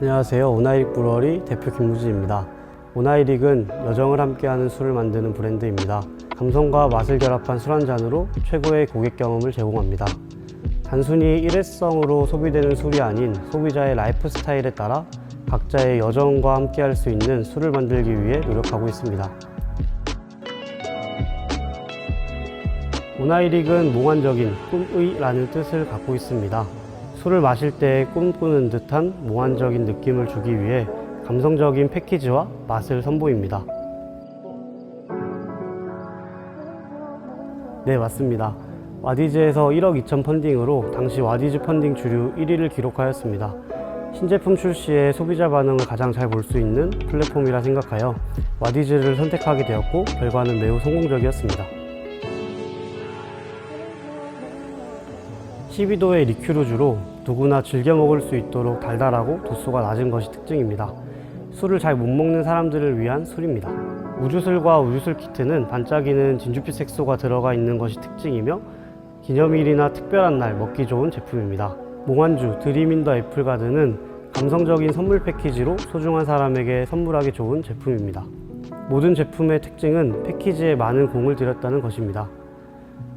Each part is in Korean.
안녕하세요. 오나이릭 브루어리 대표 김무진입니다. 오나이릭은 여정을 함께하는 술을 만드는 브랜드입니다. 감성과 맛을 결합한 술 한 잔으로 최고의 고객 경험을 제공합니다. 단순히 일회성으로 소비되는 술이 아닌 소비자의 라이프 스타일에 따라 각자의 여정과 함께할 수 있는 술을 만들기 위해 노력하고 있습니다. 오나이릭은 몽환적인 꿈의라는 뜻을 갖고 있습니다. 술을 마실 때 꿈꾸는 듯한 몽환적인 느낌을 주기 위해 감성적인 패키지와 맛을 선보입니다. 네, 맞습니다. 와디즈에서 1억 2천 펀딩으로 당시 와디즈 펀딩 주류 1위를 기록하였습니다. 신제품 출시에 소비자 반응을 가장 잘 볼 수 있는 플랫폼이라 생각하여 와디즈를 선택하게 되었고 결과는 매우 성공적이었습니다. 12도의 리큐르주로 누구나 즐겨 먹을 수 있도록 달달하고 도수가 낮은 것이 특징입니다. 술을 잘 못 먹는 사람들을 위한 술입니다. 우주술과 우주술 키트는 반짝이는 진주빛 색소가 들어가 있는 것이 특징이며 기념일이나 특별한 날 먹기 좋은 제품입니다. 몽환주 드림인더 애플가든은 감성적인 선물 패키지로 소중한 사람에게 선물하기 좋은 제품입니다. 모든 제품의 특징은 패키지에 많은 공을 들였다는 것입니다.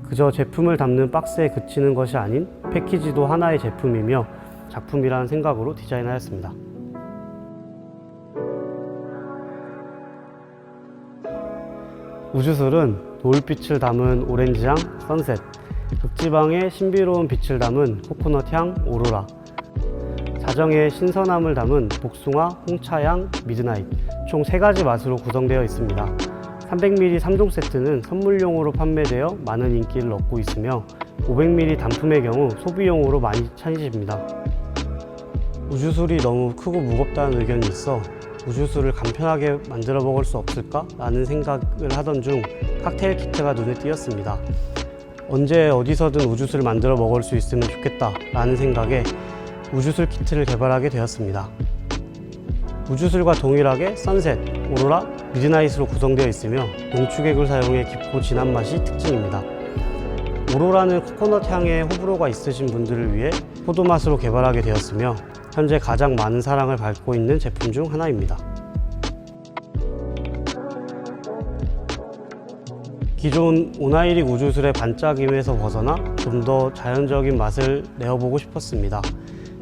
그저 제품을 담는 박스에 그치는 것이 아닌 패키지도 하나의 제품이며 작품이라는 생각으로 디자인하였습니다. 우주술은 노을빛을 담은 오렌지향 선셋, 극지방의 신비로운 빛을 담은 코코넛 향 오로라, 자정의 신선함을 담은 복숭아, 홍차향, 미드나잇 총 세가지 맛으로 구성되어 있습니다. 300ml 3종 세트는 선물용으로 판매되어 많은 인기를 얻고 있으며 500ml 단품의 경우 소비용으로 많이 찾으십니다. 우주술이 너무 크고 무겁다는 의견이 있어 우주술을 간편하게 만들어 먹을 수 없을까? 라는 생각을 하던 중 칵테일 키트가 눈에 띄었습니다. 언제 어디서든 우주술을 만들어 먹을 수 있으면 좋겠다 라는 생각에 우주술 키트를 개발하게 되었습니다. 우주술과 동일하게 선셋, 오로라, 미드나잇으로 구성되어 있으며 농축액을 사용해 깊고 진한 맛이 특징입니다. 오로라는 코코넛 향의 호불호가 있으신 분들을 위해 포도 맛으로 개발하게 되었으며 현재 가장 많은 사랑을 받고 있는 제품 중 하나입니다. 기존 오나이릭 우주술의 반짝임에서 벗어나 좀 더 자연적인 맛을 내어보고 싶었습니다.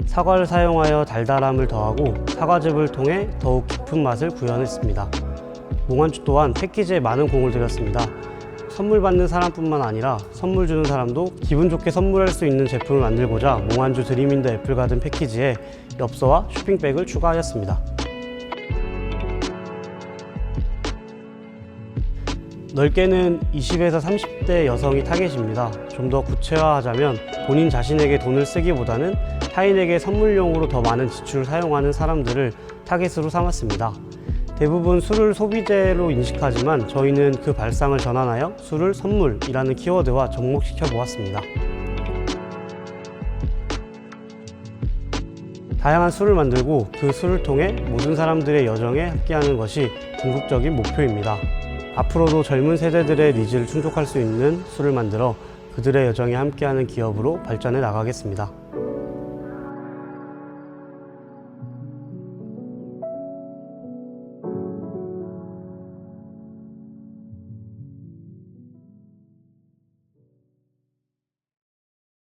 사과를 사용하여 달달함을 더하고 사과즙을 통해 더욱 깊은 맛을 구현했습니다. 몽환주 또한 패키지에 많은 공을 들였습니다. 선물 받는 사람뿐만 아니라 선물 주는 사람도 기분 좋게 선물할 수 있는 제품을 만들고자 몽환주 드림인더 애플 가든 패키지에 엽서와 쇼핑백을 추가하였습니다. 넓게는 20에서 30대 여성이 타겟입니다. 좀 더 구체화하자면 본인 자신에게 돈을 쓰기보다는 타인에게 선물용으로 더 많은 지출을 사용하는 사람들을 타겟으로 삼았습니다. 대부분 술을 소비재로 인식하지만 저희는 그 발상을 전환하여 술을 선물이라는 키워드와 접목시켜 보았습니다. 다양한 술을 만들고 그 술을 통해 모든 사람들의 여정에 함께하는 것이 궁극적인 목표입니다. 앞으로도 젊은 세대들의 니즈를 충족할 수 있는 술을 만들어 그들의 여정에 함께하는 기업으로 발전해 나가겠습니다.